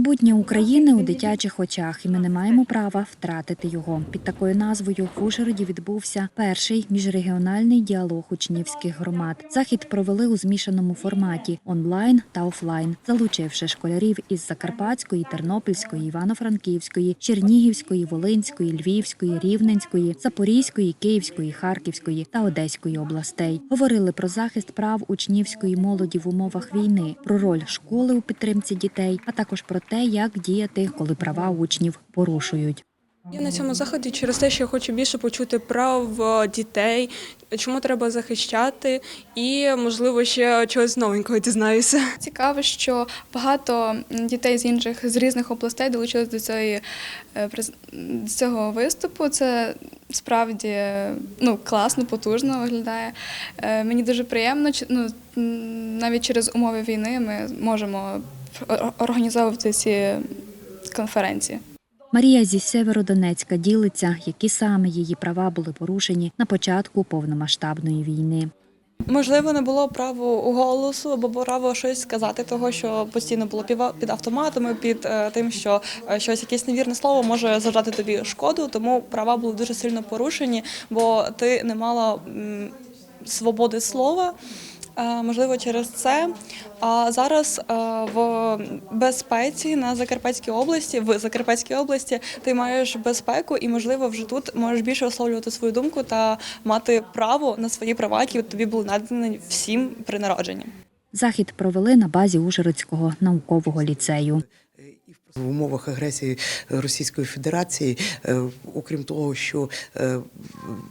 Майбутнє України у дитячих очах, і ми не маємо права втратити його. Під такою назвою в Ужгороді відбувся перший міжрегіональний діалог учнівських громад. Захід провели у змішаному форматі онлайн та офлайн, залучивши школярів із Закарпатської, Тернопільської, Івано-Франківської, Чернігівської, Волинської, Львівської, Рівненської, Запорізької, Київської, Харківської та Одеської областей. Говорили про захист прав учнівської молоді в умовах війни, про роль школи у підтримці дітей, а також про те, як діяти, коли права учнів порушують. Я на цьому заході через те, що я хочу більше почути прав е, дітей, чому треба захищати, і можливо ще чогось новенького дізнаюся. Цікаво, що багато дітей з інших з різних областей долучились до цієї е, до цього виступу. Це справді ну класно, потужно виглядає. Е, Мені дуже приємно. Ну навіть через умови війни ми можемо організовувати ці конференції. Марія зі Северодонецька ділиться, які саме її права були порушені на початку повномасштабної війни. Можливо, не було права у голосу або право щось сказати, того що постійно було піва- під автоматами, під е, тим, що е, щось якесь невірне слово може завдати тобі шкоду. Тому права були дуже сильно порушені, бо ти не мала свободи слова. Е, Можливо, через це. А зараз е, в безпеці на Закарпатській області, в Закарпатській області, ти маєш безпеку, і можливо вже тут можеш більше висловлювати свою думку та мати право на свої права, які тобі були надані всім при народженні. Захід провели на базі Ужгородського наукового ліцею. В умовах агресії Російської Федерації, е, окрім того, що е,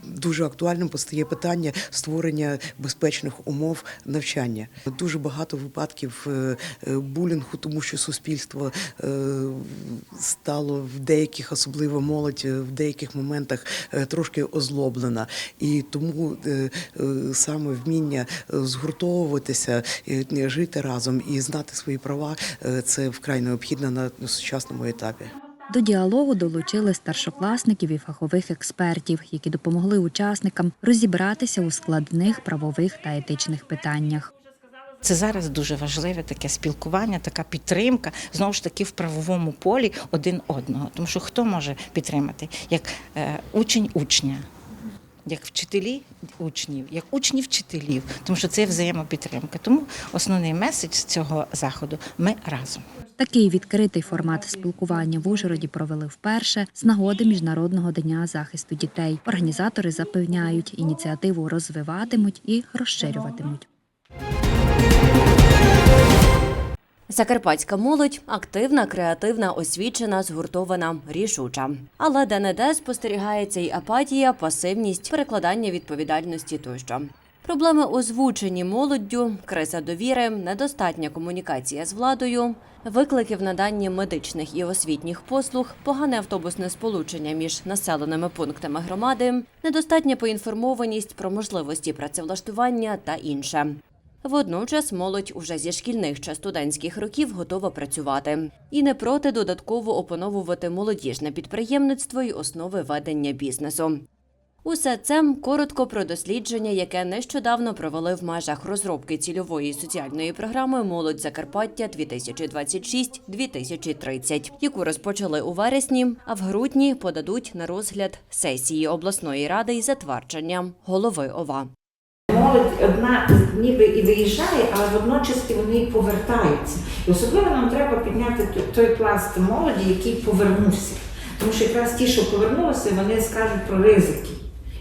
дуже актуальним постає питання створення безпечних умов навчання. Дуже багато випадків е, булінгу, тому що суспільство стало в деяких, особливо молодь, в деяких моментах трошки озлоблена. І тому саме вміння згуртовуватися, жити разом і знати свої права це вкрай необхідно на сучасному етапі. До діалогу долучили старшокласників і фахових експертів, які допомогли учасникам розібратися у складних правових та етичних питаннях. Це зараз дуже важливе таке спілкування, така підтримка знову ж таки в правовому полі один одного. Тому що хто може підтримати як е, учень учня, як вчителі учнів, як учні вчителів, тому що це взаємопідтримка. Тому основний меседж цього заходу ми разом. Такий відкритий формат спілкування в Ужгороді провели вперше з нагоди Міжнародного дня захисту дітей. Організатори запевняють, ініціативу розвиватимуть і розширюватимуть. Закарпатська молодь активна, креативна, освічена, згуртована, рішуча. Але де-не-де спостерігається й апатія, пасивність, перекладання відповідальності тощо. Проблеми озвучені молоддю, криза довіри, недостатня комунікація з владою, виклики в наданні медичних і освітніх послуг, погане автобусне сполучення між населеними пунктами громади, недостатня поінформованість про можливості працевлаштування та інше. Водночас молодь уже зі шкільних чи студентських років готова працювати і не проти додатково опановувати молодіжне підприємництво й основи ведення бізнесу. Усе це коротко про дослідження, яке нещодавно провели в межах розробки цільової соціальної програми Молодь Закарпаття 2026-2030», яку розпочали у вересні, а в грудні подадуть на розгляд сесії обласної ради із затвердження голови ОВА. Молодь одна ніби і виїжджає, але водночас вони повертаються. І особливо нам треба підняти той пласт молоді, який повернувся. Тому що якраз ті, що повернулися, вони скажуть про ризики,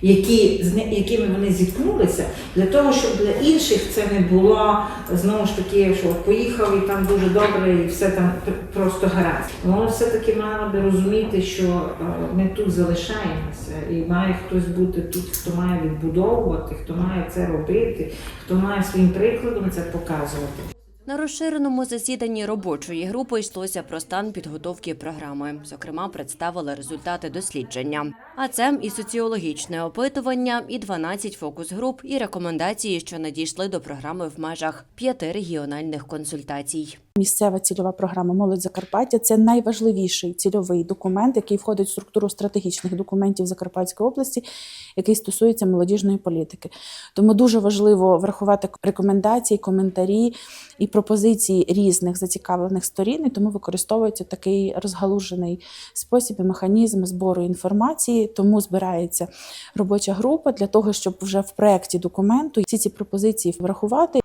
які, з якими вони зіткнулися, для того, щоб для інших це не було знову ж таки, що поїхав і там дуже добре, і все там просто гаразд. Воно все-таки мало би розуміти, що е, ми тут залишаємося, і має хтось бути тут, хто має відбудовувати, хто має це робити, хто має своїм прикладом це показувати. На розширеному засіданні робочої групи йшлося про стан підготовки програми. Зокрема, представили результати дослідження. А це і соціологічне опитування, і 12 фокус-груп, і рекомендації, що надійшли до програми в межах п'яти регіональних консультацій. Місцева цільова програма Молодь Закарпаття це найважливіший цільовий документ, який входить в структуру стратегічних документів Закарпатської області, який стосується молодіжної політики. Тому дуже важливо врахувати рекомендації, коментарі і пропозиції різних зацікавлених сторін. І тому використовується такий розгалужений спосіб і механізм збору інформації. Тому збирається робоча група для того, щоб вже в проєкті документу всі ці пропозиції врахувати.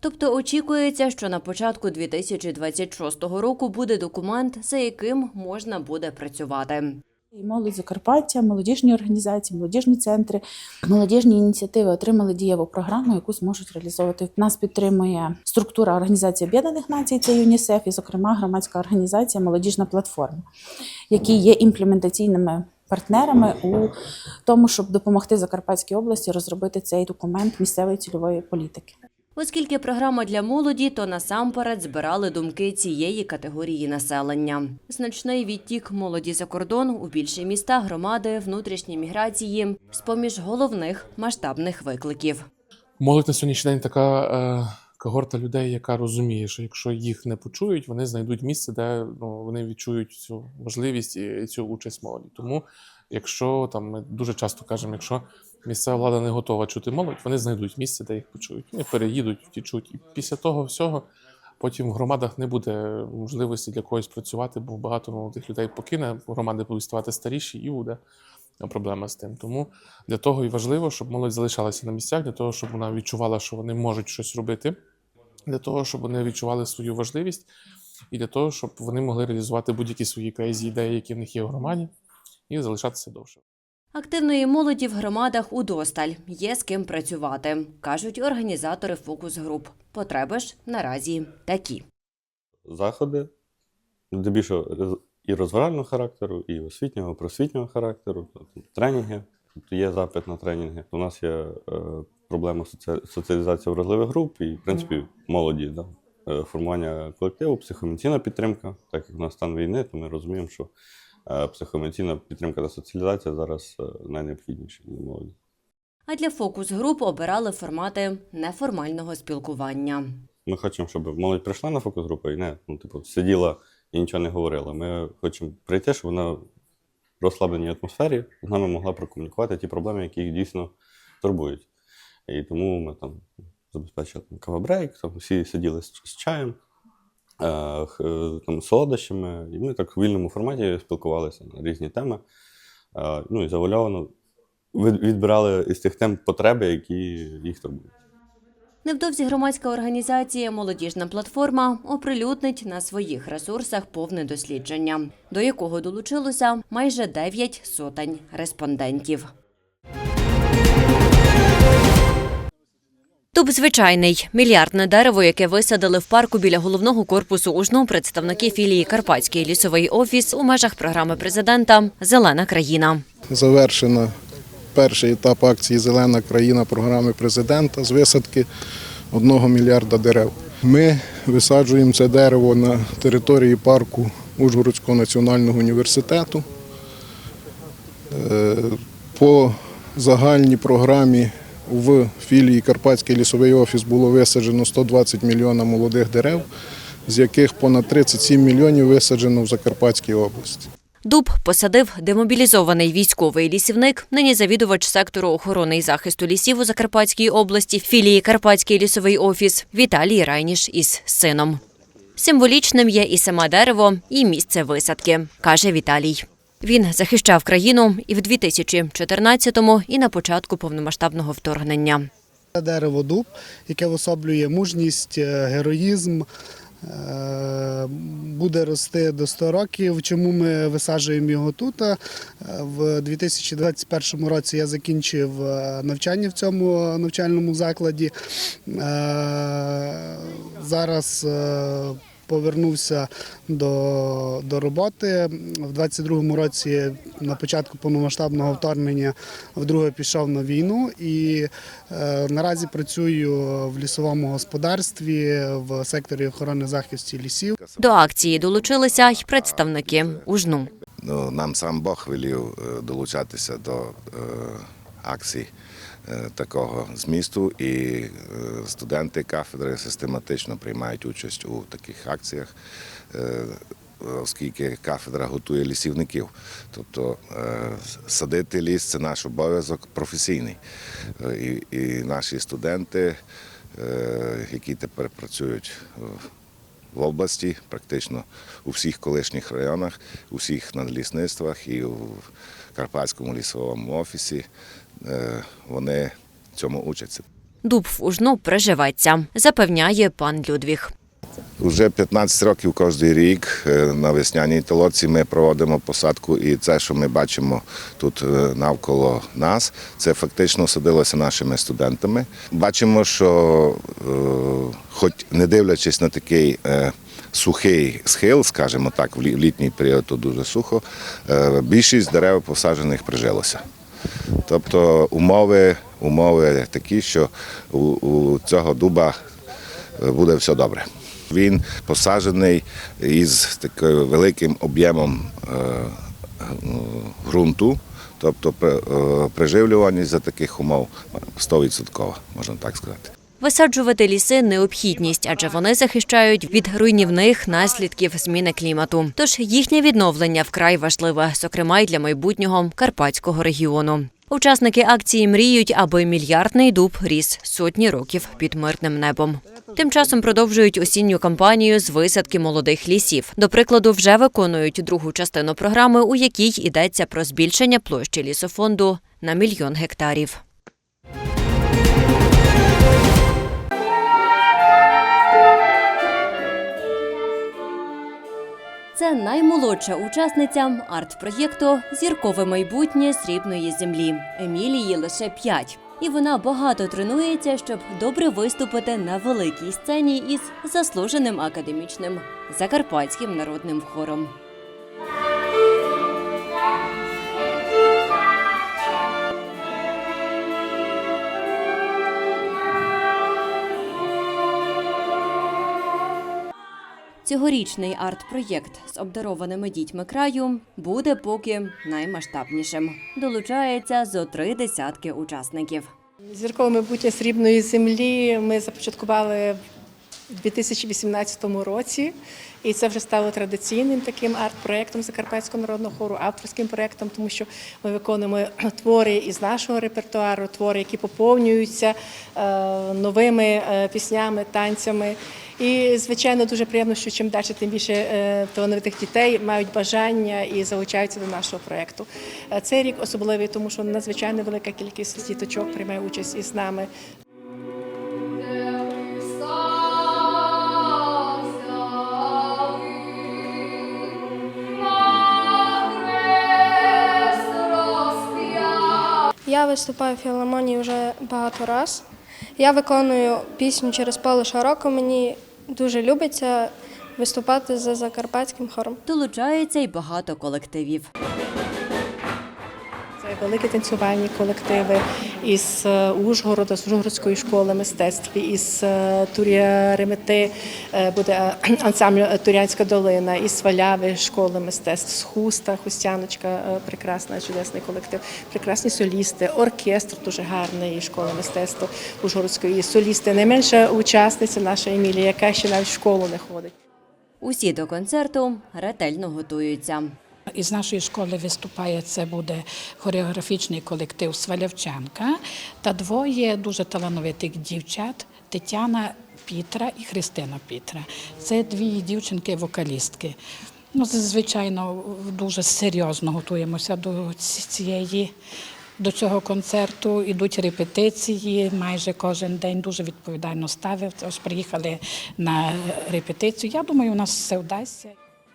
Тобто очікується, що на початку 2026 року буде документ, за яким можна буде працювати. І молодь Закарпаття, молодіжні організації, молодіжні центри, молодіжні ініціативи отримали дієву програму, яку зможуть реалізовувати. Нас підтримує структура Організації Об'єднаних Націй, це ЮНІСЕФ, і, зокрема, громадська організація Молодіжна платформа, які є імплементаційними партнерами у тому, щоб допомогти Закарпатській області розробити цей документ місцевої цільової політики. Оскільки програма для молоді, то насамперед збирали думки цієї категорії населення. Значний відтік молоді за кордон у більші міста, громади, внутрішні міграції з поміж головних масштабних викликів. Молодь на сьогоднішній день така е, когорта людей, яка розуміє, що якщо їх не почують, вони знайдуть місце, де ну, вони відчують цю можливість і цю участь молоді. Тому, якщо там ми дуже часто кажемо, якщо місцева влада не готова чути молодь, вони знайдуть місце, де їх почують. Вони переїдуть, втічуть. І після того всього потім в громадах не буде можливості для когось працювати, бо багато молодих людей покине, громади будуть ставати старіші і буде проблема з тим. Тому для того і важливо, щоб молодь залишалася на місцях, для того, щоб вона відчувала, що вони можуть щось робити, для того, щоб вони відчували свою важливість, і для того, щоб вони могли реалізувати будь-які свої крейзі ідеї, які в них є в громаді, і залишатися довше. Активної молоді в громадах удосталь є з ким працювати, кажуть організатори фокус-груп. Потреби ж наразі такі. заходи, здебільшого і розвивального характеру, і освітнього, просвітнього характеру, тобто тренінги. Тобто є запит на тренінги. У нас є е, проблема соці- соціалізації вразливих груп і, в принципі, молоді. Да? Е, формування колективу, психоемоційна підтримка. Так як у нас стан війни, то ми розуміємо, що психоемоційна підтримка та соціалізація зараз е, найнеобхідніші для молоді. А для фокус-груп обирали формати неформального спілкування. Ми хочемо, щоб молодь прийшла на фокус-групу і не ну, типу, сиділа і нічого не говорила. Ми хочемо прийти, щоб вона в розслабленій атмосфері з нами могла прокомунікувати ті проблеми, які їх дійсно турбують. І тому ми там забезпечили там, кавабрейк, там всі сиділи з, з чаєм, е, е, там, солодощами, і ми так в вільному форматі спілкувалися на різні теми. Е, ну і завуальовано відбирали із тих тем потреби, які їх турбують. Невдовзі громадська організація Молодіжна платформа оприлюднить на своїх ресурсах повне дослідження, до якого долучилося майже 9 сотень респондентів. Дуб звичайний мільярдне дерево, яке висадили в парку біля головного корпусу УЖНУ представники філії Карпатський лісовий офіс у межах програми президента Зелена країна. завершено перший етап акції Зелена країна програми президента з висадки одного мільярда дерев. Ми висаджуємо це дерево на території парку Ужгородського національного університету. Е, По загальній програмі в філії Карпатський лісовий офіс було висаджено 120 мільйонів молодих дерев, з яких понад 37 мільйонів висаджено в Закарпатській області. Дуб посадив демобілізований військовий лісівник, нині завідувач сектору охорони і захисту лісів у Закарпатській області, філії Карпатський лісовий офіс Віталій Райніш із сином. Символічним є і саме дерево, і місце висадки, каже Віталій. Він захищав країну і в 2014-му, і на початку повномасштабного вторгнення. Це дерево дуб, яке особлює мужність, е, героїзм. е, Буде рости до 100 років. Чому ми висаджуємо його тут? Е, В 2021 році я закінчив навчання в цьому навчальному закладі. Зараз повернувся до, до роботи. В 22-му році на початку повномасштабного вторгнення вдруге пішов на війну і е, наразі працюю в лісовому господарстві в секторі охорони захисту лісів. До акції долучилися й представники УЖНУ. Ну, нам сам Бог велів е, долучатися до е, акцій такого змісту, і е, студенти кафедри систематично приймають участь у таких акціях. е, Оскільки кафедра готує лісівників, тобто е, садити ліс це наш обов'язок професійний. Е, І, наші студенти, е, які тепер працюють в- в області, практично у всіх колишніх районах, у всіх надлісництвах і у Карпатському лісовому офісі, е, вони цьому учаться. Дуб в Ужну приживеться, запевняє пан Людвіг. Уже 15 років кожен рік е, на весняній толоці ми проводимо посадку, і це, що ми бачимо тут е, навколо нас, це фактично садилося нашими студентами. Бачимо, що, е, хоч не дивлячись на такий е, сухий схил, скажімо так, в літній період тут дуже сухо, е, більшість дерев посаджених прижилося. Тобто умови, умови такі, що у, у цього дуба е, буде все добре. Він посаджений із таким великим об'ємом е, ну, ґрунту, тобто е, приживлюваність за таких умов 100%, можна так сказати. Висаджувати ліси необхідність, адже вони захищають від руйнівних наслідків зміни клімату. Тож їхнє відновлення вкрай важливе, зокрема й для майбутнього карпатського регіону. Учасники акції мріють, аби мільярдний дуб ріс сотні років під мирним небом. Тим часом продовжують осінню кампанію з висадки молодих лісів. До прикладу, вже виконують другу частину програми, у якій йдеться про збільшення площі лісофонду на мільйон гектарів. Це наймолодша учасниця арт-проєкту Зіркове майбутнє срібної землі. Емілії лише п'ять. І вона багато тренується, щоб добре виступити на великій сцені із заслуженим академічним закарпатським народним хором. Цьогорічний арт-проєкт з обдарованими дітьми краю буде поки наймасштабнішим. Долучається зо три десятки учасників. Зіркове майбутнє срібної землі ми започаткували в 2018 році, і це вже стало традиційним таким арт-проєктом Закарпатського народного хору, авторським проєктом, тому що ми виконуємо твори із нашого репертуару, твори, які поповнюються е, новими е, піснями, танцями. І, звичайно, дуже приємно, що чим далі, тим більше е, талановитих дітей мають бажання і залучаються до нашого проєкту. Цей рік особливий, тому що надзвичайно велика кількість діточок приймає участь із нами. Я виступаю в філармонії вже багато раз. Я виконую пісню через поле широко. Мені дуже любиться виступати за закарпатським хором. Долучається й багато колективів. Великі танцювальні колективи із е, Ужгорода, з Ужгородської школи мистецтв, із е, Турія Ремети е, буде ансамбль Турянська долина, із Сваляви школи мистецтв, з Хуста, Хустяночка, прекрасна, чудесний колектив, прекрасні солісти, оркестр дуже гарний школи мистецтва Ужгородської, солісти. Найменша учасниця наша Емілія, яка ще навіть в школу не ходить. Усі до концерту ретельно готуються. Із нашої школи виступає це буде хореографічний колектив Свалявчанка та двоє дуже талановитих дівчат Тетяна Пітра і Христина Пітра. Це дві дівчинки-вокалістки. Ну, звичайно, дуже серйозно готуємося до цієї. До цього концерту ідуть репетиції майже кожен день. Дуже відповідально ставив. Ось приїхали на репетицію. Я думаю, у нас все вдасться.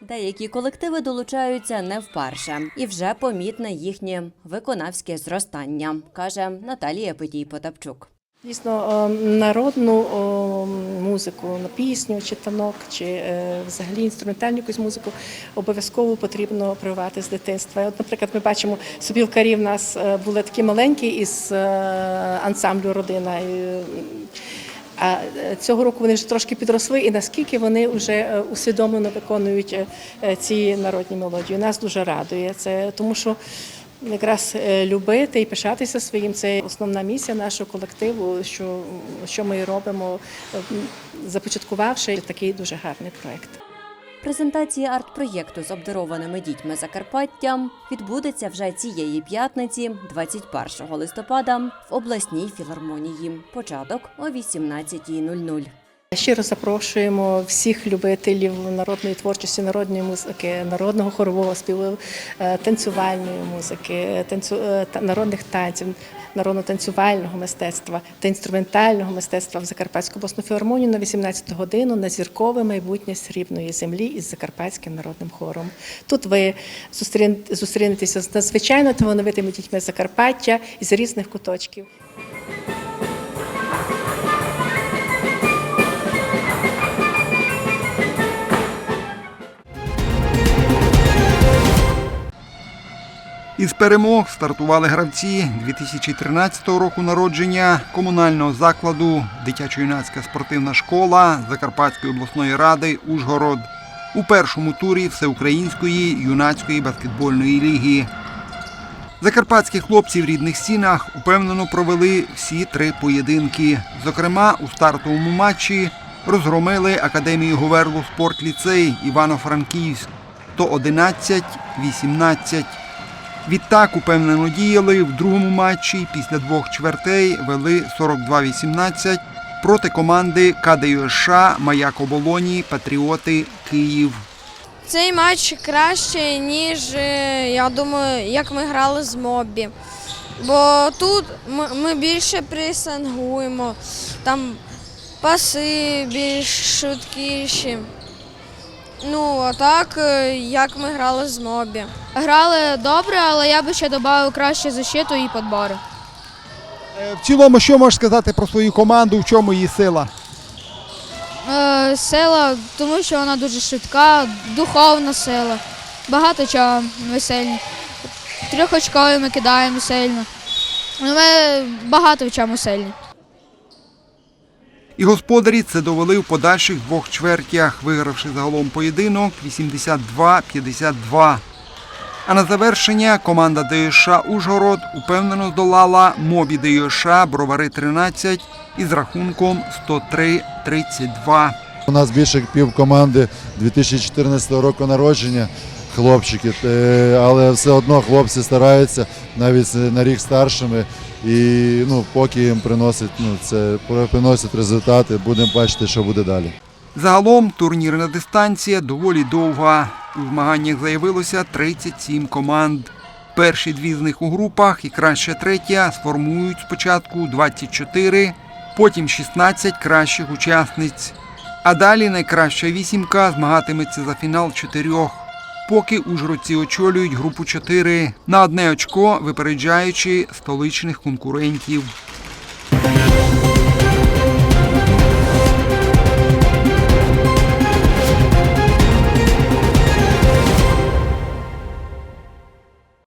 Деякі колективи долучаються не вперше, і вже помітне їхнє виконавське зростання, каже Наталія Петій Потапчук. Дійсно, е, народну музику, на пісню чи танок, чи е, взагалі інструментальну якусь музику обов'язково потрібно прививати з дитинства. От, наприклад, ми бачимо, сопілкарі в нас е, були такі маленькі із ансамблю родина. А е, цього року вони вже трошки підросли, і наскільки вони вже е, усвідомлено виконують е, ці народні мелодії. Нас дуже радує це, тому що якраз любити і пишатися своїм. Це основна місія нашого колективу, що, що ми робимо, започаткувавши такий дуже гарний проект. Презентація арт-проєкту з обдарованими дітьми Закарпаттям відбудеться вже цієї п'ятниці, 21 листопада, в обласній філармонії. Початок о 18.00. Щиро запрошуємо всіх любителів народної творчості, народної музики, народного хорового співу, е, танцювальної музики, танцю, е, народних танців, народно-танцювального мистецтва та інструментального мистецтва в Закарпатську обласну філармонію на 18 годину на зіркове майбутнє срібної землі із Закарпатським народним хором. Тут ви зустрін- зустрінетеся з надзвичайно талановитими дітьми Закарпаття із різних куточків. Із перемог стартували гравці 2013 року народження комунального закладу дитячо-юнацька спортивна школа Закарпатської обласної ради Ужгород у першому турі Всеукраїнської юнацької баскетбольної ліги. Закарпатські хлопці в рідних стінах упевнено провели всі три поєдинки. Зокрема, у стартовому матчі розгромили академію Говерлу спортліцей Івано-Франківськ 111-18. Відтак упевнено діяли в другому матчі після двох чвертей вели 42-18 проти команди КДЮШ Маяк Оболоні Патріоти Київ. Цей матч краще, ніж е, я думаю, як ми грали з Мобі. Бо тут ми, більше пресингуємо, там паси більш швидкіші. Ну, а так, е, як ми грали з Мобі. Грали добре, але я би ще додав краще защиту і підбори. В цілому, що можеш сказати про свою команду, в чому її сила? Е, сила, тому що вона дуже швидка, духовна сила. Багато чого весельні. Трьохочкові ми кидаємо сильно. Ми багато в чому сильні. І господарі це довели в подальших двох чвертях, вигравши загалом поєдинок 82-52. А на завершення команда ДЮШ Ужгород упевнено здолала мобі ДЮШ Бровари 13 із рахунком 103-32. У нас більше пів команди 2014 року народження, хлопчики, Е, але все одно хлопці стараються навіть на рік старшими. І ну, поки їм приносить, ну, це приносить результати, будемо бачити, що буде далі. Загалом турнірна дистанція доволі довга. У змаганнях заявилося 37 команд. Перші дві з них у групах і краща третя сформують спочатку 24, потім 16 кращих учасниць. А далі найкраща вісімка змагатиметься за фінал чотирьох. Поки ужгородці очолюють групу 4 на одне очко, випереджаючи столичних конкурентів.